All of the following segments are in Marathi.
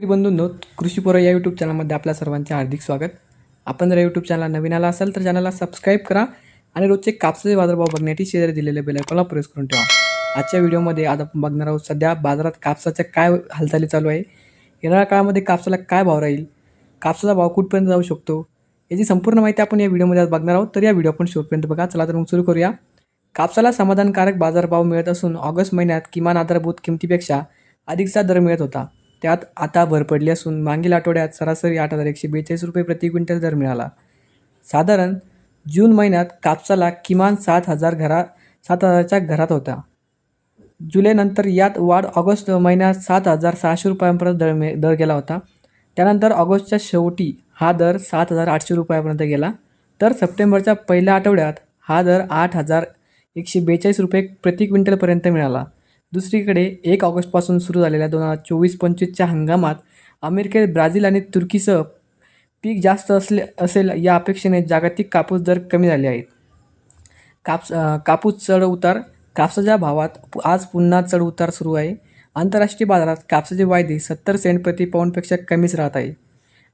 बंधूंनो कृषीपुर या यूट्यूब चॅनलमध्ये आपल्या सर्वांचे हार्दिक स्वागत. आपण जर यूट्यूब चॅनल नवीन आला असाल तर चॅनलला सबस्क्राईब करा आणि रोजचे कापसाचे बाजारभाव बघण्यासाठी शेजारी दिलेले बेल आयकॉनला प्रेस करून ठेवा. आजच्या व्हिडिओमध्ये आज आपण बघणार आहोत सध्या बाजारात कापसाच्या काय हालचाली चालू आहे येणाऱ्या काळामध्ये कापसाला काय भाव राहील कापसाचा भाव कुठपर्यंत जाऊ शकतो याची संपूर्ण माहिती आपण या व्हिडिओमध्ये आज बघणार आहोत. तर या व्हिडिओ आपण शेवटपर्यंत बघा. चला तर मग सुरू करूया. कापसाला समाधानकारक बाजारभाव मिळत असून ऑगस्ट महिन्यात किमान आधारभूत किमतीपेक्षा अधिकचा दर मिळत होता. त्यात आता भर पडली असून मागील आठवड्यात सरासरी आठ हजार एकशे बेचाळीस रुपये प्रति क्विंटल दर मिळाला. साधारण जून महिन्यात कापसाला किमान सात हजार घरा सात हजारच्या घरात होता. जुलैनंतर यात वाढ ऑगस्ट महिन्यात सात हजार सहाशे रुपयांपर्यंत दर मिळ दर गेला होता. त्यानंतर ऑगस्टच्या शेवटी हा दर सात हजार आठशे रुपयापर्यंत गेला. तर सप्टेंबरच्या पहिल्या आठवड्यात हा दर आठ हजार एकशे बेचाळीस रुपये प्रति क्विंटलपर्यंत मिळाला. दुसरीकडे एक ऑगस्टपासून सुरू झालेल्या दोन हजार चोवीस पंचवीसच्या हंगामात अमेरिकेत ब्राझील आणि तुर्कीसह पीक जास्त असले असेल या अपेक्षेने जागतिक कापूस दर कमी झाले आहेत. कापस कापूस चढ उतार कापसाच्या भावात आज पुन्हा चढ उतार सुरू आहे. आंतरराष्ट्रीय बाजारात कापसाचे वायदे सत्तर सेंट प्रति पाऊंडपेक्षा कमीच राहत आहे.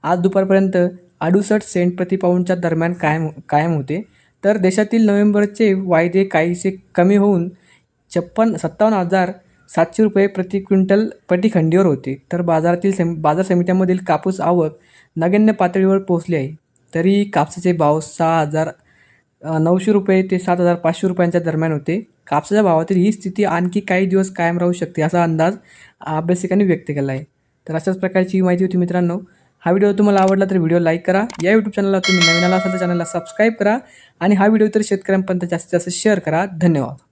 आज दुपारपर्यंत अडुसष्ट सेंट प्रति पाऊंडच्या दरम्यान कायम कायम होते. तर देशातील नोव्हेंबरचे वायदे काहीसे कमी होऊन छप्पन सत्तावन्न हजार सातशे रुपये प्रति क्विंटल पटीखंडीवर होते. तर बाजारातील सम बाजार समित्यांमधील कापूस आवक नगण्य पातळीवर पोहोचली आहे. तरी कापसाचे भाव सहा हजार नऊशे रुपये ते सात हजार पाचशे रुपयांच्या दरम्यान होते. कापसाच्या भावातील ही स्थिती आणखी काही दिवस कायम राहू शकते असा अंदाज अभ्यासिकांनी व्यक्त केला आहे. तर अशाच प्रकारची माहिती होती मित्रांनो. हा व्हिडिओ तुम्हाला आवडला तर व्हिडिओ लाईक करा. या यूट्यूब चॅनलला तुम्ही नवीन आला असाल तर चॅनलला सबस्क्राईब करा. आणि हा व्हिडिओ तर शेतकऱ्यांपर्यंत जास्तीत जास्त शेअर करा. धन्यवाद.